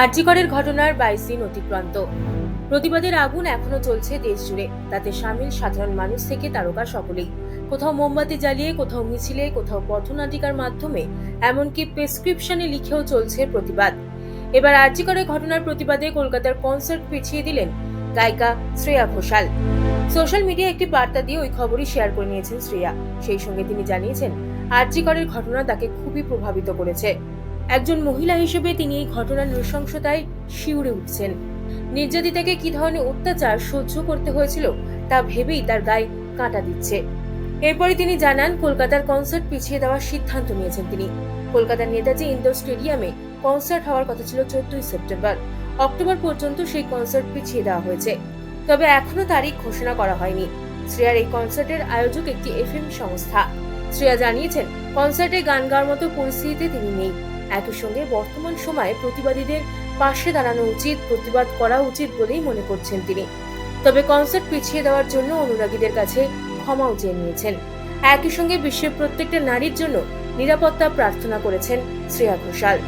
আরজিকরের ঘটনার বাইশ দিন অতিক্রান্ত। প্রতিবাদের আগুন এখনও চলছে দেশ জুড়ে তাতে সামিল সাধারণ মানুষ থেকে তারকা সকলেই। কোথাও মোমবাতি জ্বালিয়ে, কোথাও মিছিলে, কোথাও পথনাটিকার মাধ্যমে, এমনকি প্রেসক্রিপশনে লিখেও চলছে প্রতিবাদ। এবার আরজিকরের ঘটনার প্রতিবাদে কলকাতার কনসার্ট পিছিয়ে দিলেন গায়িকা শ্রেয়া ঘোষাল। সোশ্যাল মিডিয়া একটি বার্তা দিয়ে ওই খবরই শেয়ার করে নিয়েছেন শ্রেয়া। সেই সঙ্গে তিনি জানিয়েছেন, আরজিকরের ঘটনা তাকে খুবই প্রভাবিত করেছে। একজন মহিলা হিসেবে তিনি এই ঘটনার নৃশংসতায় শিউরে উঠছেন। নির্যাতিতাকে কি ধরনের অত্যাচার সহ্য করতে হয়েছিল তা ভেবেই তার গায়ে কাঁটা দিচ্ছে। এরপরে তিনি জানান, কলকাতার কনসার্ট পিছিয়ে দেওয়ার সিদ্ধান্ত নিয়েছেন তিনি। কলকাতার নেতাজি ইন্ডোর স্টেডিয়ামে কনসার্ট হওয়ার কথা ছিল চোদ্দই সেপ্টেম্বর। অক্টোবর পর্যন্ত সেই কনসার্ট পিছিয়ে দেওয়া হয়েছে। তবে এখনও তারিখ ঘোষণা করা হয়নি। শ্রেয়ার এই কনসার্টের আয়োজক একটি এফএম সংস্থা। শ্রেয়া জানিয়েছেন, কনসার্টে গান গাওয়ার মতো পরিস্থিতিতে তিনি নেই। একই সঙ্গে বর্তমান সময়ে প্রতিবাদীদের পাশে দাঁড়ানো উচিত, প্রতিবাদ করা উচিত বলেই মনে করছেন তিনি। তবে কনসার্ট পিছিয়ে দেওয়ার জন্য অনুরাগীদের কাছে ক্ষমাও চেয়ে নিয়েছেন। একই সঙ্গে বিশ্বের প্রত্যেকটা নারীর জন্য নিরাপত্তা প্রার্থনা করেছেন শ্রেয়া ঘোষাল।